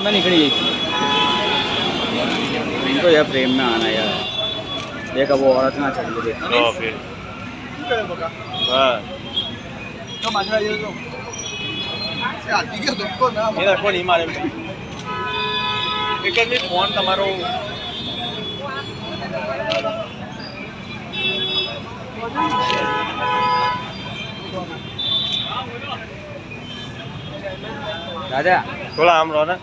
અમે નીકળી જઈશું इनको यार प्रेम में आना यार देखा वो औरत ना चल रही ઓકે બસ એ રાખો નહીં મારે એક જ મિનિટ ફોન તમારો राजा થોડા આમ રહો ને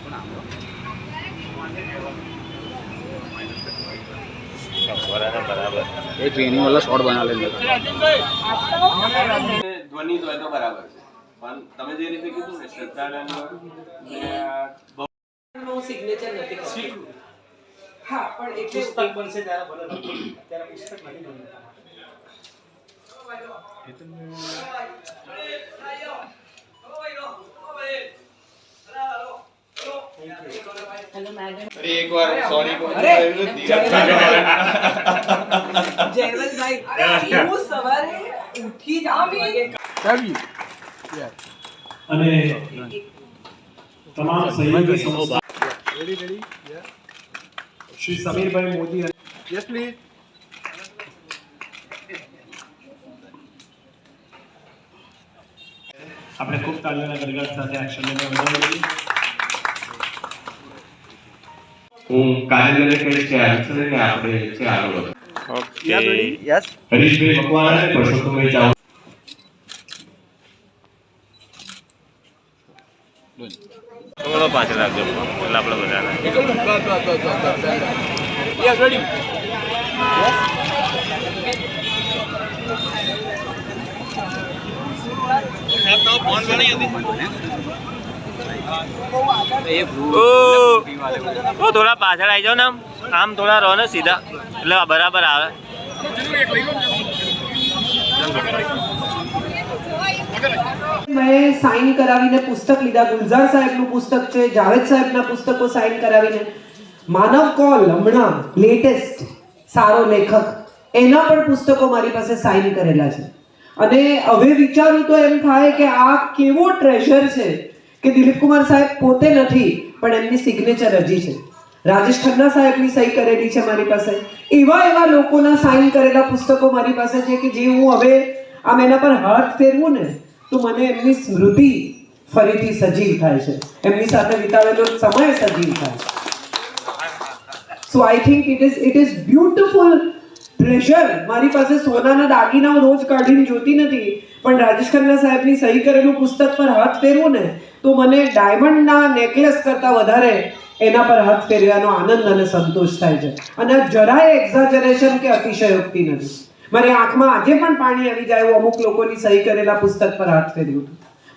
એ ટ્રેનિંગ વાળા શોર્ટ બના લે ધ્વનિ તો તો બરાબર છે પણ તમે જે રીતે કીધું ને શ્રદ્ધા સિગ્નેચર નથી હા પણ એક પુસ્તક બનશે ત્યારે બને ત્યારે પુસ્તક નથી બનતું હેલો મેડમ અરે એકવાર સોરી અરે! હું સવારે ઉઠી જ આઠ અને તમામ સહયોગી સંસ્થા શ્રી સમીરભાઈ મોદી આપણે ખૂબ ગરગડાટ સાથે એક્શન લેવા વધારીએ હું કાર્યાલય કઈ છે આન્સર ને આપણે છે આગળ ઓકે. હરીશભાઈ મકવાણા પરસોત્તમભાઈ ચાવ થોડો પાછળ રાખજો. એટલે આપણે બધાને. ફોન વાળી હતી થોડા પાછળ આવી જાઓ ને આમ. આમ થોડા રહો ને સીધા. એટલે બરાબર આવે. મેં સાઇન કરાવીને પુસ્તક લીધા. ગુલઝાર સાહેબનું પુસ્તક છે, જાવેદ સાહેબના પુસ્તકો સાઇન કરાવીને. માનવ કોલ હમણાં લેટેસ્ટ સારો લેખક. એના પણ પુસ્તકો મારી પાસે સાઇન કરેલા છે. અને હવે વિચારું તો એમ થાય કે આ કેવો ટ્રેઝર છે. કે દિલીપ કુમાર સાહેબ પોતે નથી, પણ એમની સિગ્નેચર હજી છે. રાજેશ ખન્ના સાહેબની સહી કરેલી છે મારી પાસે. એવા એવા લોકોના સાઇન કરેલા પુસ્તકો મારી પાસે છે કે જે હું હવે આમ એના પર હાથ ફેરવું ને, તો મને એમની સ્મૃતિ ફરીથી સજીવ થાય છે. એમની સાથે વિતાવેલો સમય સજીવ થાય so I think it is it is beautiful treasure મારી પાસે સોનાના દાગીના રોજ કાઢીને જોતી નથી. પણ રાજેશ ખન્ના સાહેબની સહી કરેલું પુસ્તક પર હાથ ફેરવું ને, તો મને ડાયમંડના નેકલેસ કરતાં વધારે એના પર હાથ ફેરવાનો આનંદ અને સંતોષ થાય છે. અને જરાય એક્ઝાજરેશન કે અતિશયોક્તિ નથી. મારી આંખમાં આજે પણ પાણી આવી જાય એવું અમુક લોકોની સહી કરેલા પુસ્તક પર હાથ ફેર્યું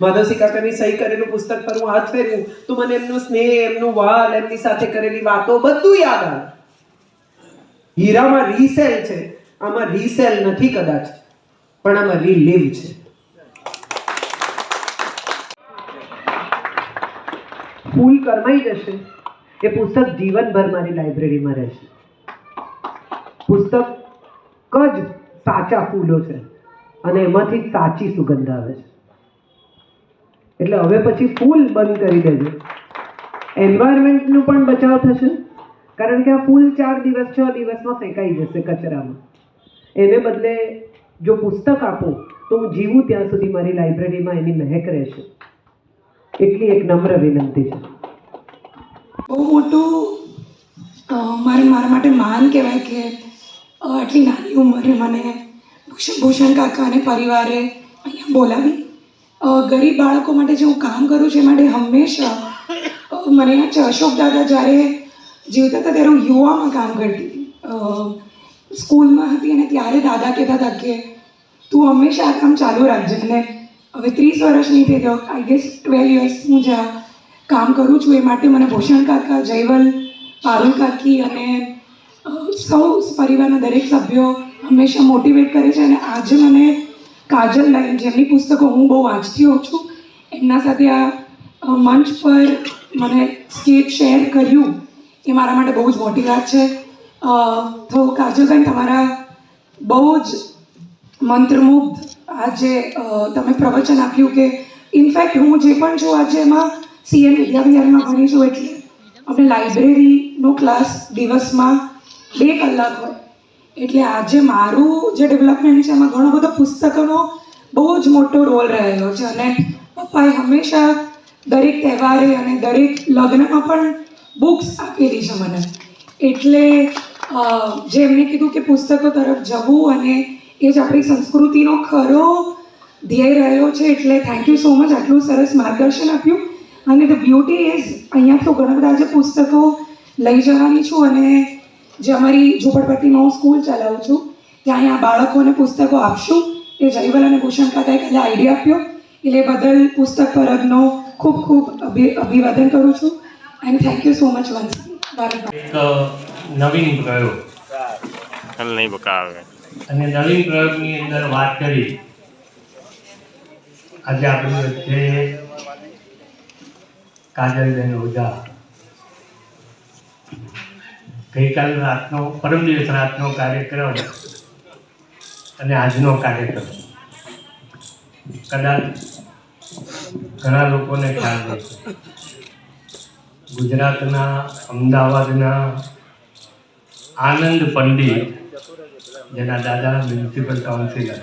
માધવસિંહ કાકાની સહી કરેલું પુસ્તક પર હું હાથ ફેર્યું તો મને એમનો સ્નેહ, એમનું વાલ, એમની સાથે કરેલી વાતો બધું યાદ આવે. હીરામાં રીસેલ છે. આમાં રીસેલ નથી કદાચ, પણ આમાં રીલિવ છે. ફૂલ કરમાઈ જશે. એ પુસ્તક જીવનભર મારી લાઇબ્રેરીમાં રહેશે. પુસ્તક જ સાચા ફૂલો છે અને એમાંથી સાચી સુગંધ આવે છે. એટલે હવે પછી ફૂલ બંધ કરી દેજો. એન્વાયરમેન્ટનું પણ બચાવ થશે. કારણ કે આ ફૂલ ચાર દિવસ છ દિવસમાં ફેંકાઈ જશે કચરામાં. એને બદલે જો પુસ્તક આપો, તો હું જીવું ત્યાં સુધી મારી લાઇબ્રેરીમાં એની મહેક રહેશે. એટલી એક નમ્ર વિનંતી છે. બહુ મોટું મારે મારા માટે માન કહેવાય કે આટલી નાની ઉંમરે મને ભૂષણ કાકા અને પરિવારે અહીંયા બોલાવી. ગરીબ બાળકો માટે જે હું કામ કરું છું, એ માટે હંમેશા મને અશોક દાદા જ્યારે જીવતા હતા, ત્યારે હું યુવામાં કામ કરતી સ્કૂલમાં હતી અને ત્યારે દાદા કહેતા હતા કે, તું હંમેશા આ કામ ચાલુ રાખજે. અને હવે ત્રીસ વર્ષની થઈ ગયો આઈ ગેસ ટ્વેલ્વ યર્સ હું જ્યાં કામ કરું છું. એ માટે મને ભૂષણ કાકા, જયવલ, પારુલ કાકી અને સૌ પરિવારના દરેક સભ્યો હંમેશા મોટિવેટ કરે છે. અને આજે મને કાજલ લાઈન જેમની પુસ્તકો હું બહુ વાંચતી હોઉં છું, એમના સાથે આ મંચ પર મને સ્કેચ શેર કર્યું. એ મારા માટે બહુ જ મોટી વાત છે. તો કાજલબેન તમારા બહુ જ મંત્રમુગ્ધ આજે તમે પ્રવચન આપ્યું કે, ઇનફેક્ટ હું જે પણ છું આજે એમાં સીએમ વિદ્યાવિહારમાં ભણી છું એટલે આપણે લાઇબ્રેરીનો ક્લાસ દિવસમાં બે કલાક હોય. એટલે આજે મારું જે ડેવલપમેન્ટ છે એમાં ઘણો બધો પુસ્તકોનો બહુ જ મોટો રોલ રહેલો છે. અને પપ્પાએ હંમેશા દરેક તહેવારે અને દરેક લગ્નમાં પણ બુક્સ આપેલી છે મને. એટલે જે એમણે કીધું કે પુસ્તકો તરફ જવું અને એ જ આપણી સંસ્કૃતિનો ખરો ધ્યેય રહ્યો છે, એટલે થેન્ક યુ સો મચ આટલું સરસ માર્ગદર્શન આપ્યું. અને ધ બ્યુટી ઇઝ અહીંયા તો ઘણા બધા જે પુસ્તકો લઈ જવાની છું અને જે અમારી ઝુંપડપટ્ટીમાં હું સ્કૂલ ચલાવું છું, ત્યાં અહીંયા બાળકોને પુસ્તકો આપશું. એ જયવલ અને ભૂષણ કાકાએ કાલે આઈડિયા આપ્યો. એટલે બદલ પુસ્તક પરબનો ખૂબ ખૂબ અભિ, અભિવાદન કરું છું. And thank you so much once એક નવીન પ્રયોગ. હાલ નહીં બકાવે. અને નવીન પ્રયોગની અંદર વાત કરી. આજે આપણી વચ્ચે કાજલબેન ઓઝા ગઈકાલ રાતનો પરમ દિવસ રાતનો કાર્યક્રમ અને આજનો કાર્યક્રમ. કદાચ ઘણા લોકોને ખ્યાલ નથી ગુજરાતના, અમદાવાદના આનંદ પંડિત જેના દાદા મ્યુનિસિપલ કાઉન્સિલર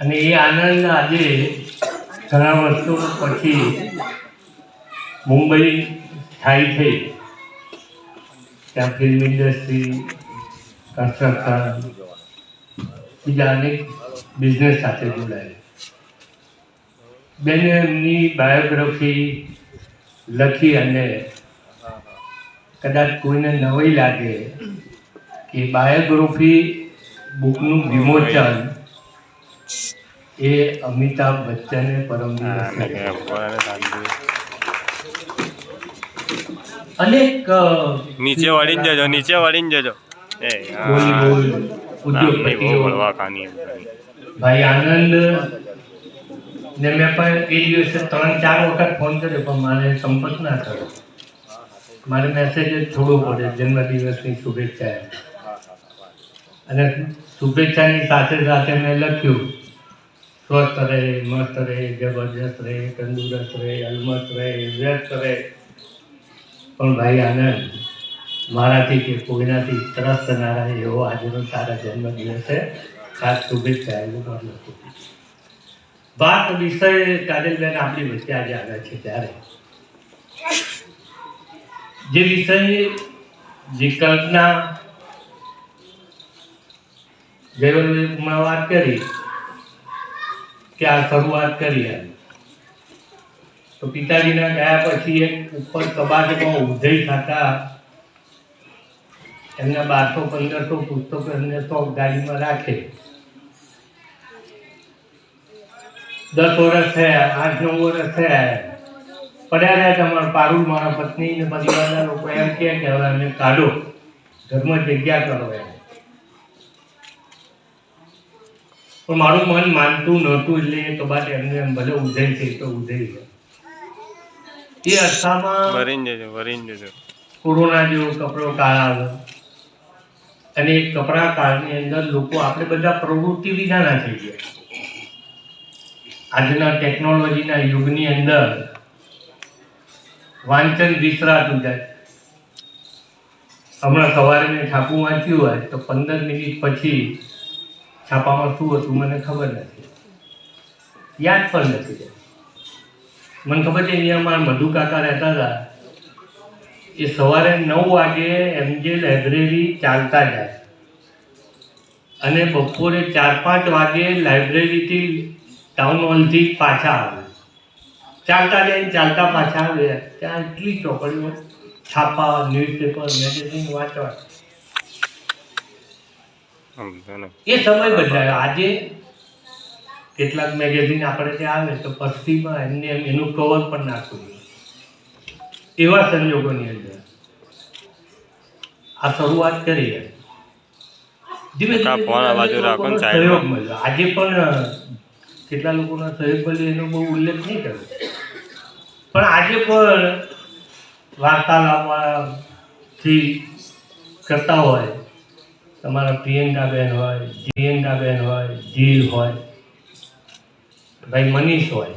અને એ આનંદ આજે ઘણા વર્ષો પછી મુંબઈ સ્થાયી થઈ ત્યાં ફિલ્મ ઇન્ડસ્ટ્રી કન્સ્ટ્રક્શન બીજા અનેક બિઝનેસ સાથે જોડાયેલા. બેને એમની બાયોગ્રાફી લખી અને કદાચ કોઈને નવાઈ લાગે કે બાયોગ્રાફી બુકનું વિમોચન એ અમિતાભ બચ્ચને પરમ અનેક નીચે વળીને જજો નીચે વળીને જજો. એ ઉદ્યોગપતિઓ. ભાઈ આનંદ ને મેં પણ એ દિવસે ત્રણ, ચાર વખત ફોન કર્યો, પણ મારે સંપર્ક ના થયો. મારે મેસેજ જ છોડવો પડે, જન્મદિવસની શુભેચ્છા અને શુભેચ્છાની સાથે સાથે મેં લખ્યું, સ્વસ્થ રહે, મસ્ત રહે, જબરજસ્ત રહે, તંદુરસ્ત રહે, અલમસ્ત રહે, વ્યસ્ત રહે. પણ ભાઈ આનંદ, મારાથી કે કોઈનાથી ત્રસ્ત ના રહે એવો આજનો તારા જન્મદિવસે ખાસ શુભેચ્છા એવું પણ હતું વાત વિષય કાજલબેન આપણી વચ્ચે આજે આવ્યા છે ત્યારે. જે વિષય જે કલ્પના હમણાં વાત કરી કે આ શરૂઆત કરી તો પિતાજીના ગયા પછી એક ઉપર કબાટમાં ઉધઈ થતા એમના બારસો પંદરસો પુસ્તકો એમને તો ગાડીમાં રાખે. દસ વર્ષ થયા આઠ નવ વર્ષ થયા પડ્યા રહ્યા તમારા પારુલ મારા પત્ની ને પરિવારના લોકો એમ કહે કે હવે અમે કાઢો. ઘરમાં જગ્યા કરો એમ પણ મારું મન માનતું નહોતું એટલે એ કબાટ એમને એમ ભલે ઉધઈ છે તો ઉધઈ છે. એ અરસામાં જજો જજો. કોરોના જેવો કપડો કાળ આવ્યો. અને એ કપડા કાળની અંદર લોકો આપણે બધા પ્રવૃત્તિ વિનાના થઈ ગયા. આજના ટેકનોલોજીના યુગની અંદર વાંચન વિસરાતું જાય. હમણાં સવારે મેં છાપું વાંચ્યું હોય તો પંદર મિનિટ પછી છાપામાં શું હતું મને ખબર નથી. યાદ પણ નથી મને ખબર છે અહીંયા મારા મધુ કાકા રહેતા હતા. એ સવારે નવ વાગે એમ જે લાઇબ્રેરી ચાલતા જાય. અને બપોરે ચાર પાંચ વાગે લાઇબ્રેરીથી ટાઉન હોલથી પાછા આવે. ચાલતા જઈને ચાલતા પાછા આવે. ત્યાં એટલી ચોપડીઓ છાપા ન્યૂઝપેપર મેગેઝિન વાંચવા. એ સમય બદલાયો. આજે કેટલાક મેગેઝિન આપણે ત્યાં આવે તો પસ્તીમાં એમને એમ એનું કવર પણ નાખવું એવા સંજોગોની અંદર. આ શરૂઆત કરી. ધીમે ધીમે આજે પણ કેટલા લોકોના સહયોગ મળ્યો એનો બહુ ઉલ્લેખ નહીં કર્યો. પણ આજે પણ વાર્તાલાપથી કરતા હોય, તમારા પ્રિયંકાબેન હોય જિયંકાબેન હોય જીલ હોય, ભાઈ મનીષ હોય,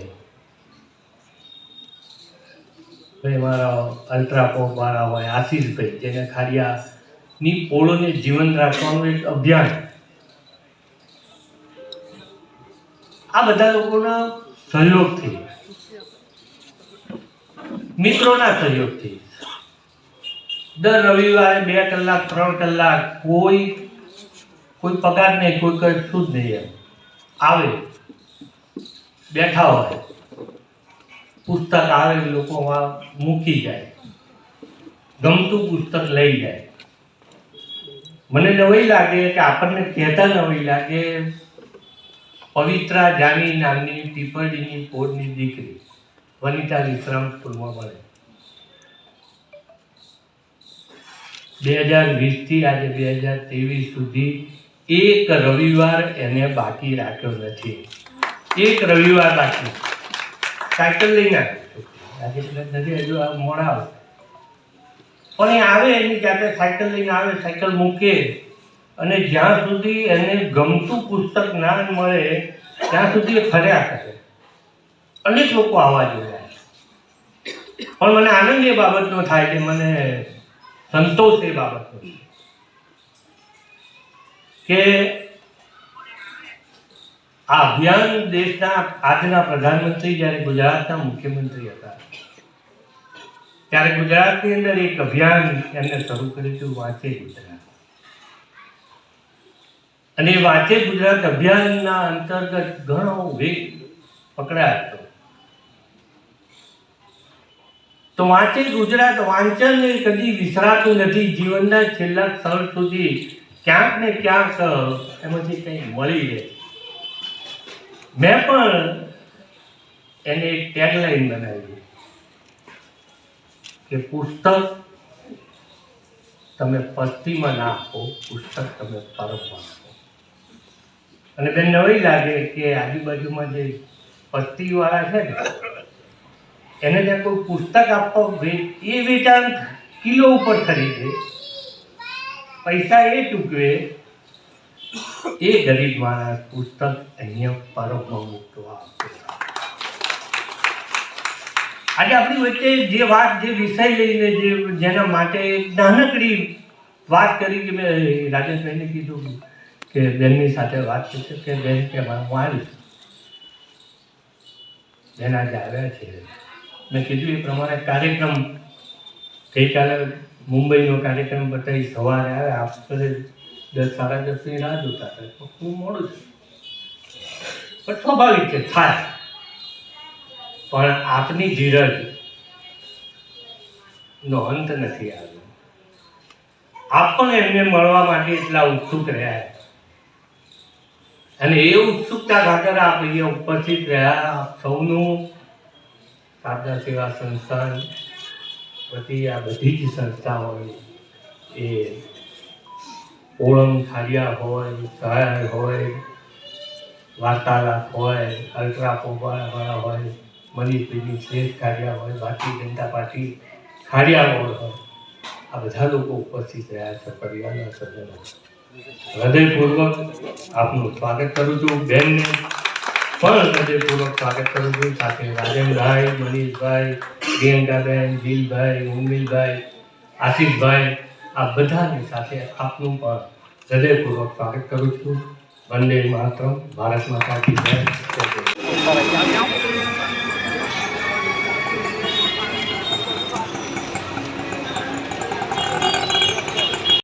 ભાઈ મારા અલ્ટ્રાપોપ વાળા હોય, આશીષભાઈ, જેને ખાડિયાની પોળોને જીવંત રાખવાનું એક અભિયાન આ બધા લોકોના સહયોગથી. મિત્રોના સહયોગથી. દર રવિવારે બે કલાક, ત્રણ કલાક કોઈ કોઈ પગાર નહીં, કોઈ કશું જ નહીં આવે. બેઠા હોય. પુસ્તક આવે લોકો મૂકી જાય. ગમતું પુસ્તક લઈ જાય. મને નવાઈ લાગે કે આપણને કહેતા નવાઈ લાગે પવિત્રા જાની નામની પીપળીની પોળની દીકરી વનિતા વિશ્રામ સ્કૂલમાં ભણે બે હજાર વીસથી આજે બે હજાર ત્રેવીસ સુધી એક રવિવાર એને બાકી રાખ્યો નથી. એક રવિવાર બાકી. સાયકલ લઈને આજે નથી, હજુ મોડા આવે. પણ એ આવે એની જાતે સાયકલ લઈને આવે સાયકલ મૂકે. અને જ્યાં સુધી એને ગમતું પુસ્તક ના મળે, ત્યાં સુધી એ ફર્યા કરે. અનેક લોકો આવા જોયા પણ મને આનંદ એ બાબતનો થાય કે મને સંતોષ એ બાબતનો કે આ અભિયાન દેશના આજના પ્રધાનમંત્રી જ્યારે ગુજરાતના મુખ્યમંત્રી હતા, ત્યારે ગુજરાતની અંદર એક અભિયાન એમને શરૂ કર્યું હતું, વાંચે ગુજરાત. અને વાંચે ગુજરાત અભિયાનના અંતર્ગત ઘણો વેગ પકડાયો હતો. તો વાંચે ગુજરાત વાંચન કદી વિસરાતું નથી. જીવનના છેલ્લા સ્થળ સુધી ક્યાંક ને ક્યાંક એમાંથી કંઈ મળી રહે. મેં પણ એને એક ટેગલાઈન બનાવી. કે પુસ્તક તમે પસ્તીમાં નાખો, પુસ્તક તમે પરમમાં અને બેન નવી લાગે કે આજુબાજુમાં જે પસ્તીવાળા છે ને, એને ત્યાં કોઈ પુસ્તક આપવા એ વેચાણ કિલો ઉપર ખરીદે. પૈસા એ ચૂકવે. એ ગરીબ માણસ પુસ્તક અહીંયા પરમમાં મૂકવા આજે આપણી વચ્ચે જે વાત, જે વિષય લઈને જે, જેના માટે નાનકડી વાત કરી કે મેં રાજેશભાઈને કીધું. કે બેનની સાથે વાત છે કે બેન કે હું આવીશ બેન આજે આવ્યા છે. મેં કીધું એ પ્રમાણે કાર્યક્રમ ગઈકાલે મુંબઈનો કાર્યક્રમ બતાવી સવારે આવે આપણે દસ સાડા દસની રાહ જોતા હતા. હું મોડું છું પણ સ્વાભાવિક છે, થાય. પણ આપની ધીરજ નો અંત નથી આવ્યો. આપ પણ એમને મળવા માટે એટલા ઉત્સુક રહ્યા અને એ ઉત્સુકતા ખાતર આપ અહીંયા ઉપસ્થિત રહ્યા. સૌનું સાધા સેવા સંસ્થાન વતી આ બધી જ સંસ્થાઓ એ ઓળમ ખાડિયા હોય, સહાય હોય, વાર્તાલાપ હોય, અલ્ટ્રા પોવાળા હોય મનીષભાઈની શ્રેષ્ઠ ખાડિયા હોય, ભારતીય જનતા પાર્ટી ખાડિયા હોય. આ બધા લોકો ઉપસ્થિત રહ્યા છે, પરિવારના સજ્જનો હૃદયપૂર્વક આપનું સ્વાગત કરું છું બેનને પણ હૃદયપૂર્વક સ્વાગત કરું છું સાથે રાજનભાઈ, મનીષભાઈ, પ્રિયંકાબેન જીલભાઈ ઉમિલભાઈ આશીષભાઈ, આ બધાની સાથે આપનું પણ હૃદયપૂર્વક સ્વાગત કરું છું વંદે માતરમ, ભારત માતા જય.